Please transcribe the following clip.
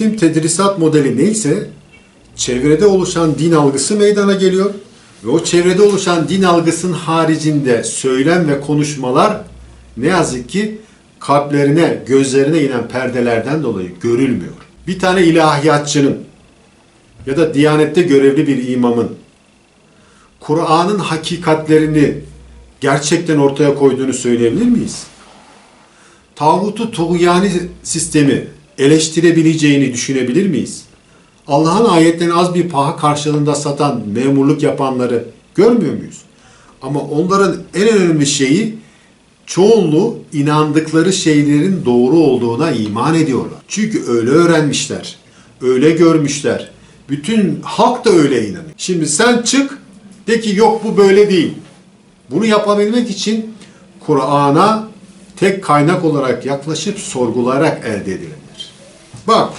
eğitim tedrisat modeli neyse çevrede oluşan din algısı meydana geliyor. Ve o çevrede oluşan din algısının haricinde söylem ve konuşmalar ne yazık ki kalplerine, gözlerine inen perdelerden dolayı görülmüyor. Bir tane ilahiyatçının ya da diyanette görevli bir imamın Kur'an'ın hakikatlerini gerçekten ortaya koyduğunu söyleyebilir miyiz? Tağutu tuğyani sistemi eleştirebileceğini düşünebilir miyiz? Allah'ın ayetlerini az bir paha karşılığında satan, memurluk yapanları görmüyor muyuz? Ama onların en önemli şeyi çoğunluğu inandıkları şeylerin doğru olduğuna iman ediyorlar. Çünkü öyle öğrenmişler, öyle görmüşler. Bütün halk da öyle inanıyor. Şimdi sen çık, de ki yok bu böyle değil. Bunu yapabilmek için Kur'an'a tek kaynak olarak yaklaşıp sorgulayarak elde edilir. 뭐?